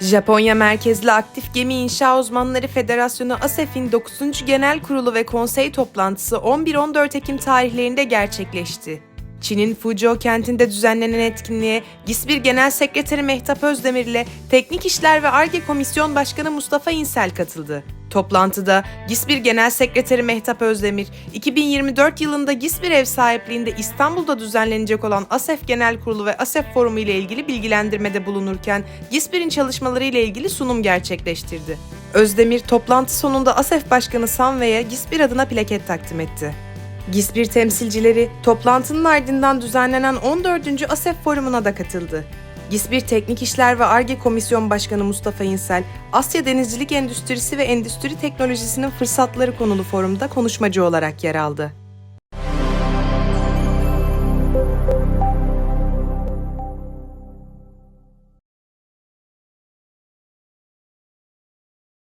Japonya merkezli Aktif Gemi İnşa Uzmanları Federasyonu ASEF'in 9. Genel Kurulu ve Konsey toplantısı 11-14 Ekim tarihlerinde gerçekleşti. Çin'in Fuzhou kentinde düzenlenen etkinliğe GİSBİR Genel Sekreteri Mehtap Özdemir ile Teknik İşler ve ARGE Komisyon Başkanı Mustafa İnsel katıldı. Toplantıda GİSBİR Genel Sekreteri Mehtap Özdemir, 2024 yılında GİSBİR ev sahipliğinde İstanbul'da düzenlenecek olan ASEF Genel Kurulu ve ASEF Forumu ile ilgili bilgilendirmede bulunurken GİSBİR'in çalışmaları ile ilgili sunum gerçekleştirdi. Özdemir, toplantı sonunda ASEF Başkanı Samve'ye GİSBİR adına plaket takdim etti. GİSBİR temsilcileri toplantının ardından düzenlenen 14. ASEF Forumu'na da katıldı. GİSBİR Teknik İşler ve ARGE Komisyon Başkanı Mustafa İnsel, Asya Denizcilik Endüstrisi ve Endüstri Teknolojisinin fırsatları konulu forumda konuşmacı olarak yer aldı.